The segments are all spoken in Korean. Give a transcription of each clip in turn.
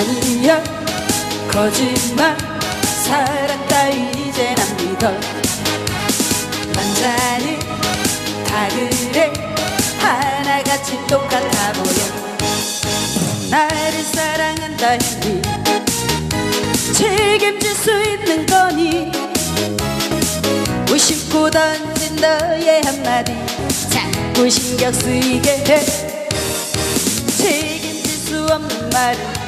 아니야. 거짓말 사랑 따위 이제 난 믿어. 남자는 다 그래. 하나같이 똑같아 보여. 나를 사랑한다 했니? 책임질 수 있는 거니? 무심코 던진 너의 한마디. 자꾸 신경 쓰이게 해. 책임질 수 없는 말은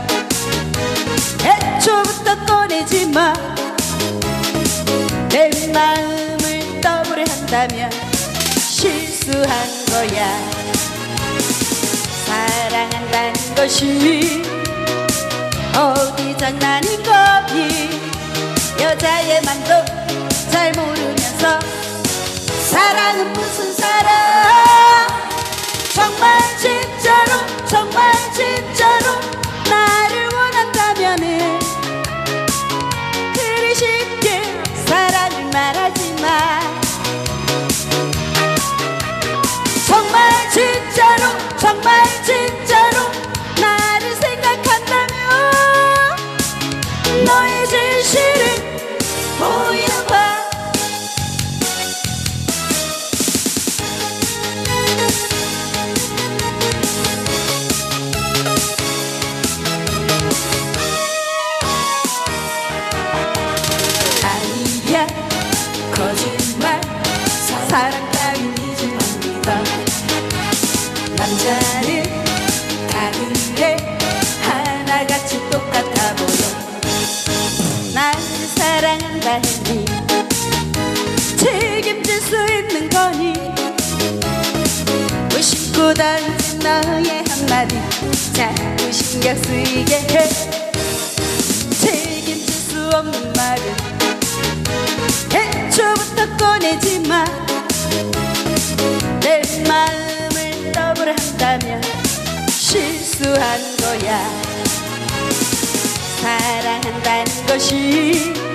꺼내지 마. 내 마음을 더블을 한다면 실수한 거야. 사랑한다는 것이 어디 장난인 거니? 여자의 맘도 거짓말 사랑 따윈 이제 안 믿어 남자는 다 그래 하나같이 똑같아 보여. 나를 사랑한다 했니 책임질 수 있는 거니? 무심코 던진 너의 한마디 자꾸 신경 쓰이게 해 실수한 거야. 사랑한다는 것이